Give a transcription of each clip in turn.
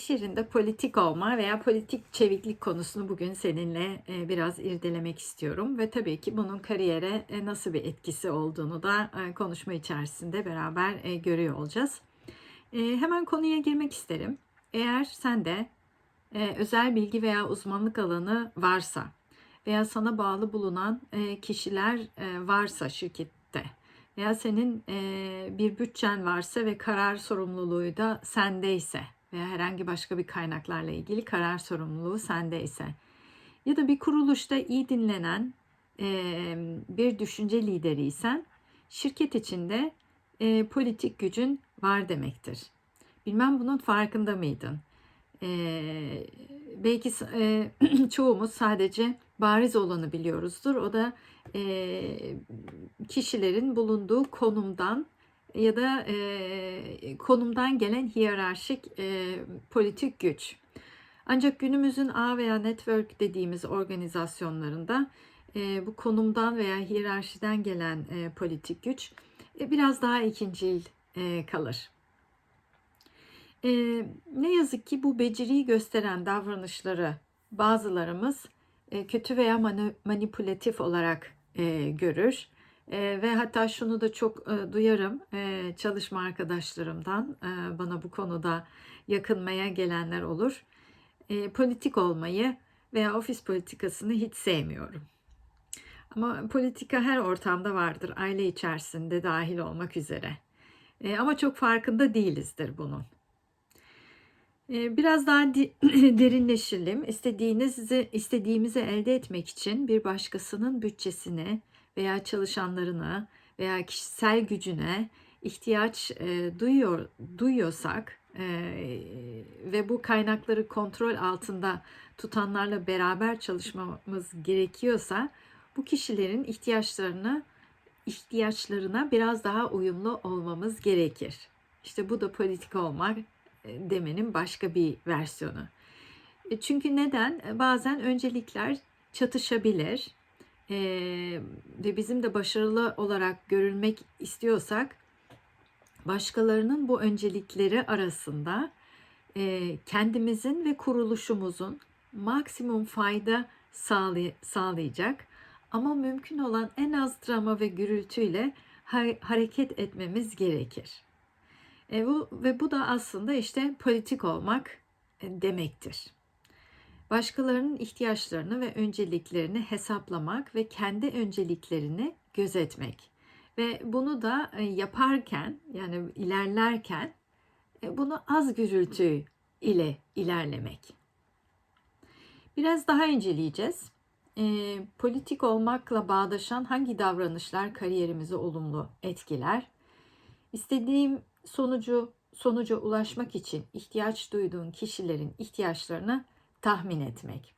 iş yerinde politik olma veya politik çeviklik konusunu bugün seninle e, biraz irdelemek istiyorum ve tabii ki bunun kariyere e, nasıl bir etkisi olduğunu da e, konuşma içerisinde beraber görüyor olacağız. Hemen konuya girmek isterim. Eğer sen de özel bilgi veya uzmanlık alanı varsa veya sana bağlı bulunan kişiler varsa şirkette veya senin bir bütçen varsa ve karar sorumluluğu da sendeyse veya herhangi başka bir kaynaklarla ilgili karar sorumluluğu sendeyse ya da bir kuruluşta iyi dinlenen bir düşünce lideriysen şirket içinde politik gücün var demektir. Bilmem bunun farkında mıydın? E, belki e, çoğumuz sadece bariz olanı biliyoruzdur. O da e, kişilerin bulunduğu konumdan ya da e, konumdan gelen hiyerarşik e, politik güç. Ancak günümüzün ağ veya network dediğimiz organizasyonlarında e, bu konumdan veya hiyerarşiden gelen e, politik güç e, biraz daha ikincil e, kalır. E, ne yazık ki bu beceriyi gösteren davranışları bazılarımız e, kötü veya mani- manipülatif olarak e, görür. E, ve hatta şunu da çok e, duyarım e, çalışma arkadaşlarımdan e, bana bu konuda yakınmaya gelenler olur. E, politik olmayı veya ofis politikasını hiç sevmiyorum. Ama politika her ortamda vardır, aile içerisinde dahil olmak üzere. E, ama çok farkında değilizdir bunun. E, Biraz daha di- derinleşelim. İstediğinizi, istediğimizi elde etmek için bir başkasının bütçesini veya çalışanlarına veya kişisel gücüne ihtiyaç e, duyuyor duyuyorsak e, ve bu kaynakları kontrol altında tutanlarla beraber çalışmamız gerekiyorsa bu kişilerin ihtiyaçlarını ihtiyaçlarına biraz daha uyumlu olmamız gerekir. İşte bu da politik olmak e, demenin başka bir versiyonu. E, Çünkü neden? E, Bazen öncelikler çatışabilir e, ve bizim de başarılı olarak görülmek istiyorsak başkalarının bu öncelikleri arasında e, kendimizin ve kuruluşumuzun maksimum fayda sağlay- sağlayacak ama mümkün olan en az drama ve gürültüyle ha- hareket etmemiz gerekir. E, bu, ve bu da aslında işte politik olmak e, demektir. Başkalarının ihtiyaçlarını ve önceliklerini hesaplamak ve kendi önceliklerini gözetmek. Ve bunu da e, yaparken yani ilerlerken e, bunu az gürültü ile ilerlemek. Biraz daha inceleyeceğiz. E, politik olmakla bağdaşan hangi davranışlar kariyerimizi olumlu etkiler? İstediğim sonucu sonuca ulaşmak için ihtiyaç duyduğun kişilerin ihtiyaçlarını tahmin etmek.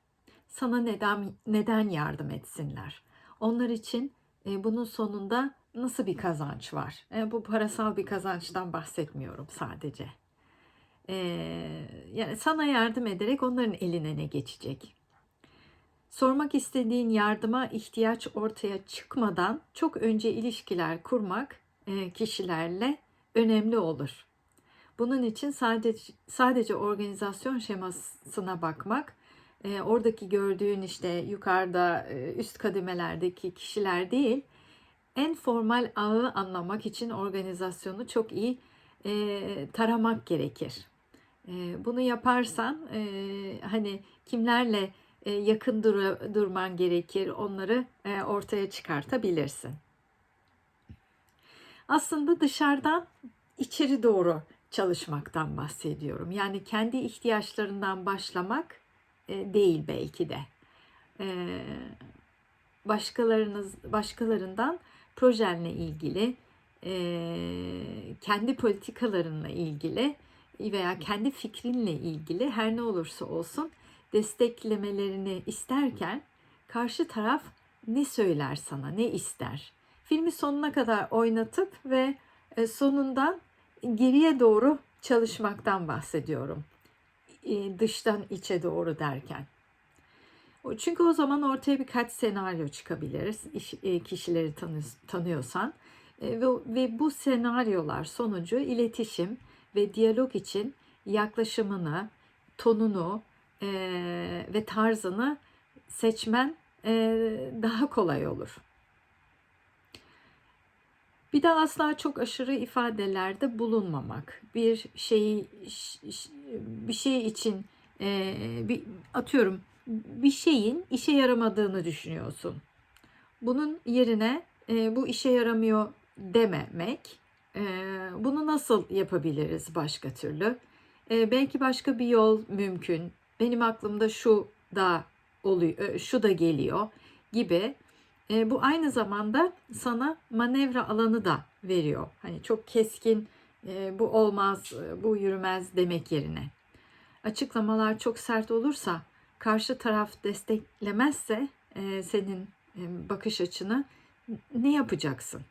Sana neden neden yardım etsinler? Onlar için e, bunun sonunda nasıl bir kazanç var? E, bu parasal bir kazançtan bahsetmiyorum sadece. E, yani sana yardım ederek onların eline ne geçecek? Sormak istediğin yardıma ihtiyaç ortaya çıkmadan çok önce ilişkiler kurmak e, kişilerle önemli olur. Bunun için sadece sadece organizasyon şemasına bakmak, e, oradaki gördüğün işte yukarıda e, üst kademelerdeki kişiler değil, en formal ağı anlamak için organizasyonu çok iyi e, taramak gerekir. E, bunu yaparsan e, hani kimlerle e, yakın dur- durman gerekir onları e, ortaya çıkartabilirsin. Aslında dışarıdan içeri doğru çalışmaktan bahsediyorum. Yani kendi ihtiyaçlarından başlamak e, değil belki de. E, başkalarınız başkalarından projenle ilgili, e, kendi politikalarınla ilgili veya kendi fikrinle ilgili her ne olursa olsun desteklemelerini isterken karşı taraf ne söyler sana, ne ister? Filmi sonuna kadar oynatıp ve e, sonundan geriye doğru çalışmaktan bahsediyorum. E, Dıştan içe doğru derken. Çünkü o zaman ortaya birkaç senaryo çıkabilir e, kişileri tanı- tanıyorsan. E, Ve, bu senaryolar sonucu iletişim ve diyalog için yaklaşımını, tonunu ve tarzını seçmen daha kolay olur. Bir de asla çok aşırı ifadelerde bulunmamak. Bir şeyi bir şey için e, bir atıyorum bir şeyin işe yaramadığını düşünüyorsun. Bunun yerine e, bu işe yaramıyor dememek. E, bunu nasıl yapabiliriz başka türlü? Belki başka bir yol mümkün. Benim aklımda şu da oluyor, şu da geliyor gibi. E, bu aynı zamanda sana manevra alanı da veriyor. Hani çok keskin e, bu olmaz, bu yürümez demek yerine. Açıklamalar çok sert olursa, karşı taraf desteklemezse e, senin e, bakış açını ne yapacaksın?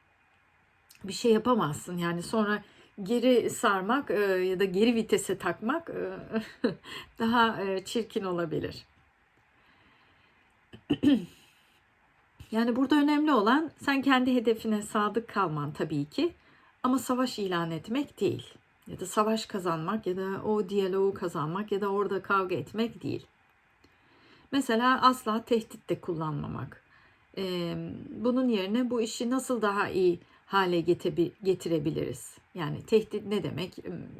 Bir şey yapamazsın. Yani sonra geri sarmak e, ya da geri vitese takmak e, daha e, çirkin olabilir. Yani burada önemli olan sen kendi hedefine sadık kalman tabii ki ama savaş ilan etmek değil. Ya da savaş kazanmak ya da o diyaloğu kazanmak ya da orada kavga etmek değil. Mesela asla tehdit de kullanmamak. Ee, bunun yerine bu işi nasıl daha iyi hale getirebiliriz? Yani tehdit ne demek?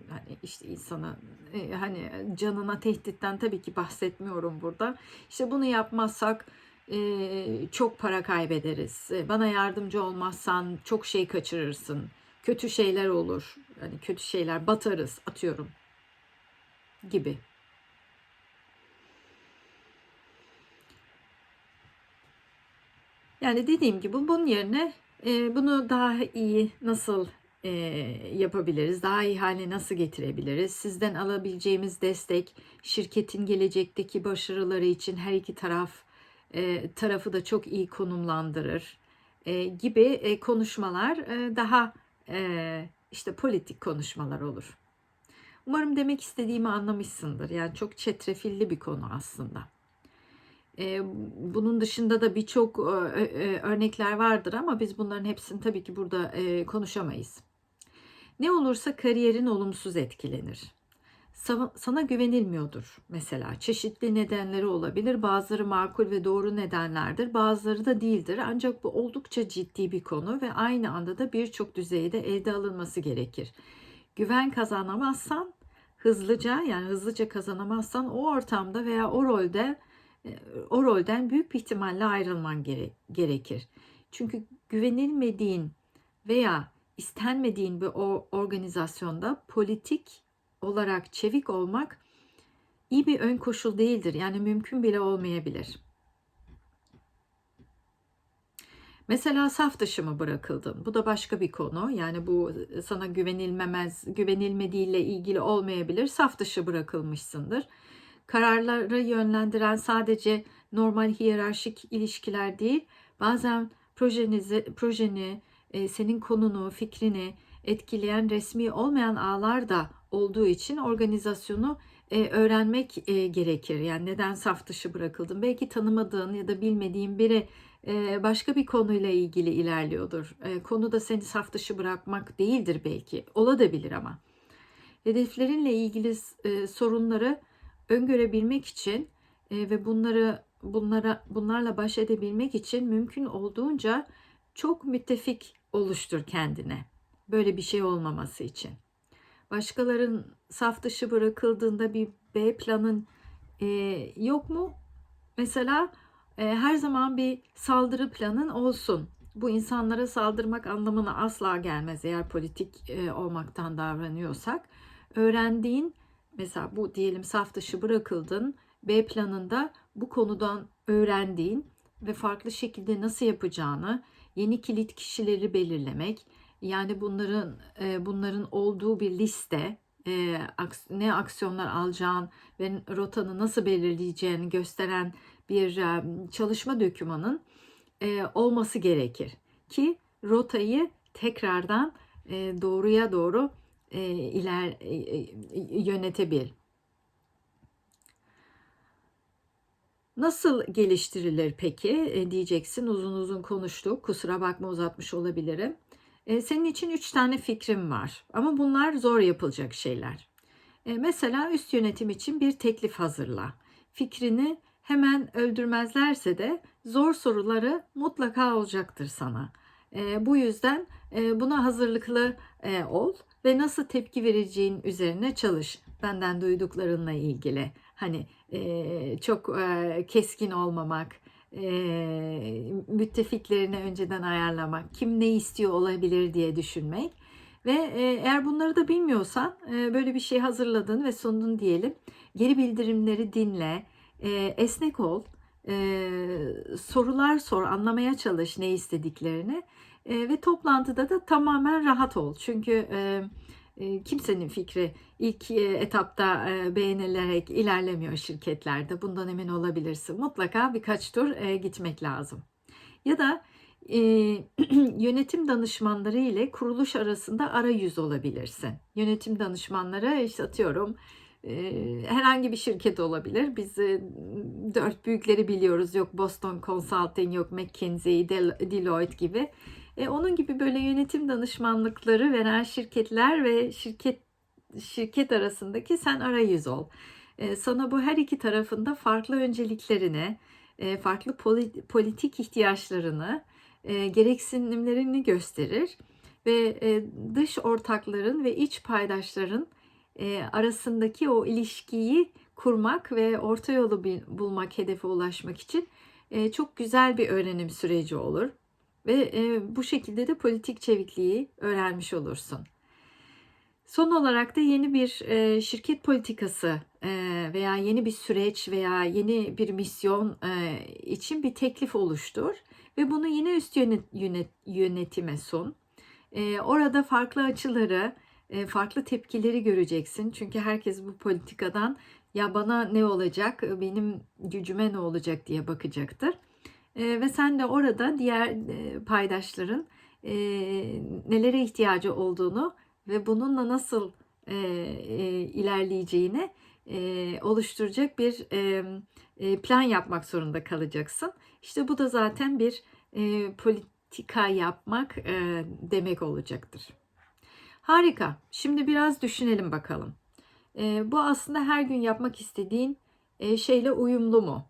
Hani işte insana e, hani canına tehditten tabii ki bahsetmiyorum burada. İşte bunu yapmazsak çok para kaybederiz. Bana yardımcı olmazsan çok şey kaçırırsın. Kötü şeyler olur. Hani kötü şeyler batarız atıyorum gibi. Yani dediğim gibi bunun yerine e, bunu daha iyi nasıl e, yapabiliriz? Daha iyi hale nasıl getirebiliriz? Sizden alabileceğimiz destek şirketin gelecekteki başarıları için her iki taraf e, tarafı da çok iyi konumlandırır e, gibi e, konuşmalar e, daha e, işte politik konuşmalar olur. Umarım demek istediğimi anlamışsındır. Yani çok çetrefilli bir konu aslında. E, bunun dışında da birçok e, e, örnekler vardır ama biz bunların hepsini tabii ki burada konuşamayız. Ne olursa kariyerin olumsuz etkilenir sana güvenilmiyordur mesela. Çeşitli nedenleri olabilir. Bazıları makul ve doğru nedenlerdir. Bazıları da değildir. Ancak bu oldukça ciddi bir konu ve aynı anda da birçok düzeyde elde alınması gerekir. Güven kazanamazsan hızlıca yani hızlıca kazanamazsan o ortamda veya o rolde e, o rolden büyük bir ihtimalle ayrılman gere- gerekir. Çünkü güvenilmediğin veya istenmediğin bir o organizasyonda politik olarak çevik olmak iyi bir ön koşul değildir. Yani mümkün bile olmayabilir. Mesela saf dışı mı bırakıldın? Bu da başka bir konu. Yani bu sana güvenilmemez, güvenilmediğiyle ilgili olmayabilir. Saf dışı bırakılmışsındır. Kararları yönlendiren sadece normal hiyerarşik ilişkiler değil, bazen projenizi, projeni, e, senin konunu, fikrini etkileyen resmi olmayan ağlar da olduğu için organizasyonu e, öğrenmek e, gerekir. Yani neden saf dışı bırakıldım? Belki tanımadığın ya da bilmediğin biri e, başka bir konuyla ilgili ilerliyordur. E, konu da seni saf dışı bırakmak değildir belki. Olabilir ama. Hedeflerinle ilgili e, sorunları öngörebilmek için e, ve bunları bunlara bunlarla baş edebilmek için mümkün olduğunca çok müttefik oluştur kendine. Böyle bir şey olmaması için başkaların saf dışı bırakıldığında bir B planın e, yok mu? Mesela e, her zaman bir saldırı planın olsun. Bu insanlara saldırmak anlamına asla gelmez eğer politik e, olmaktan davranıyorsak. Öğrendiğin mesela bu diyelim saf dışı bırakıldın. B planında bu konudan öğrendiğin ve farklı şekilde nasıl yapacağını, yeni kilit kişileri belirlemek, yani bunların e, bunların olduğu bir liste e, ne aksiyonlar alacağın ve rotanı nasıl belirleyeceğini gösteren bir e, çalışma dokümanın olması gerekir ki rotayı tekrardan doğruya doğru iler yönetebil. Nasıl geliştirilir peki diyeceksin uzun uzun konuştuk kusura bakma uzatmış olabilirim. E, senin için üç tane fikrim var ama bunlar zor yapılacak şeyler. E, mesela üst yönetim için bir teklif hazırla. Fikrini hemen öldürmezlerse de zor soruları mutlaka olacaktır sana. E, bu yüzden e, buna hazırlıklı e, ol ve nasıl tepki vereceğin üzerine çalış. Benden duyduklarınla ilgili. Hani e, çok keskin olmamak, müttefiklerini önceden ayarlamak, kim ne istiyor olabilir diye düşünmek. Ve eğer bunları da bilmiyorsan böyle bir şey hazırladın ve sundun diyelim. Geri bildirimleri dinle, esnek ol, sorular sor, anlamaya çalış ne istediklerini ve toplantıda da tamamen rahat ol. Çünkü kimsenin fikri ilk e, etapta e, beğenilerek ilerlemiyor şirketlerde. Bundan emin olabilirsin. Mutlaka birkaç tur e, gitmek lazım. Ya da yönetim danışmanları ile kuruluş arasında arayüz olabilirsin. Yönetim danışmanları işte atıyorum herhangi bir şirket olabilir. Biz dört büyükleri biliyoruz. Yok Boston Consulting, yok McKinsey, Del- Deloitte gibi. E, onun gibi böyle yönetim danışmanlıkları veren şirketler ve şirket şirket arasındaki sen arayüz ol. E, sana bu her iki tarafında farklı önceliklerini, e, farklı poli- politik ihtiyaçlarını, e, gereksinimlerini gösterir ve e, dış ortakların ve iç paydaşların arasındaki o ilişkiyi kurmak ve orta yolu bulmak, hedefe ulaşmak için çok güzel bir öğrenim süreci olur ve bu şekilde de politik çevikliği öğrenmiş olursun. Son olarak da yeni bir e, şirket politikası e, veya yeni bir süreç veya yeni bir misyon e, için bir teklif oluştur ve bunu yine üst yönet, yönet, yönetime sun. E, orada farklı açıları, e, farklı tepkileri göreceksin. Çünkü herkes bu politikadan ya bana ne olacak, benim gücüme ne olacak diye bakacaktır. E, ve sen de orada diğer e, paydaşların e, nelere ihtiyacı olduğunu ve bununla nasıl e, e, ilerleyeceğini e, oluşturacak bir e, e, plan yapmak zorunda kalacaksın. İşte bu da zaten bir e, politika yapmak e, demek olacaktır. Harika. Şimdi biraz düşünelim bakalım. E, bu aslında her gün yapmak istediğin e, şeyle uyumlu mu?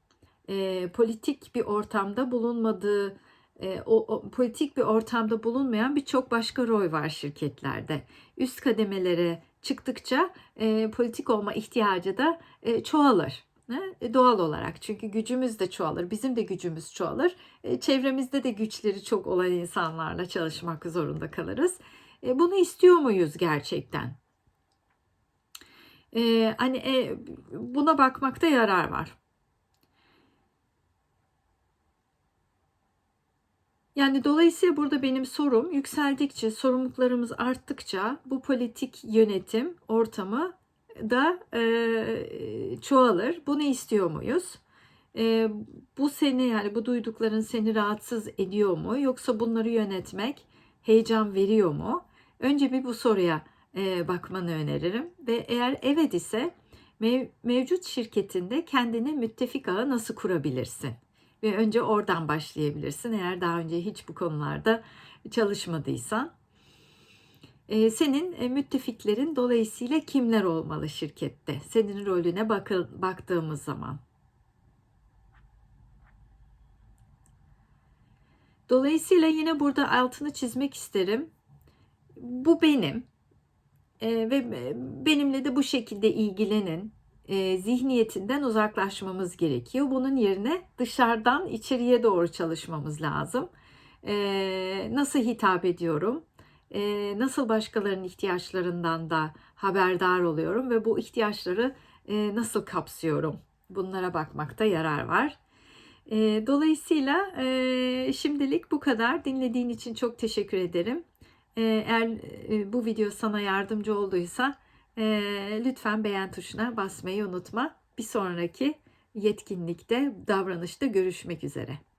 E, politik bir ortamda bulunmadığı e, o, o politik bir ortamda bulunmayan birçok başka rol var şirketlerde. Üst kademelere çıktıkça e, politik olma ihtiyacı da e, çoğalır. E, doğal olarak çünkü gücümüz de çoğalır, bizim de gücümüz çoğalır. E, çevremizde de güçleri çok olan insanlarla çalışmak zorunda kalırız. E, bunu istiyor muyuz gerçekten? E, hani e, buna bakmakta yarar var. Yani dolayısıyla burada benim sorum yükseldikçe, sorumluluklarımız arttıkça bu politik yönetim ortamı da e, çoğalır. Bunu istiyor muyuz? E, bu seni yani bu duydukların seni rahatsız ediyor mu? Yoksa bunları yönetmek heyecan veriyor mu? Önce bir bu soruya e, bakmanı öneririm. Ve eğer evet ise mev, mevcut şirketinde kendine müttefik ağı nasıl kurabilirsin? Ve önce oradan başlayabilirsin eğer daha önce hiç bu konularda çalışmadıysan. Ee, senin e, müttefiklerin dolayısıyla kimler olmalı şirkette? Senin rolüne bakı, baktığımız zaman. Dolayısıyla yine burada altını çizmek isterim. Bu benim ee, ve benimle de bu şekilde ilgilenin e, zihniyetinden uzaklaşmamız gerekiyor. Bunun yerine dışarıdan içeriye doğru çalışmamız lazım. E, nasıl hitap ediyorum? E, nasıl başkalarının ihtiyaçlarından da haberdar oluyorum ve bu ihtiyaçları e, nasıl kapsıyorum? Bunlara bakmakta yarar var. E, dolayısıyla e, şimdilik bu kadar. Dinlediğin için çok teşekkür ederim. E, eğer e, bu video sana yardımcı olduysa e, lütfen beğen tuşuna basmayı unutma. Bir sonraki yetkinlikte, davranışta görüşmek üzere.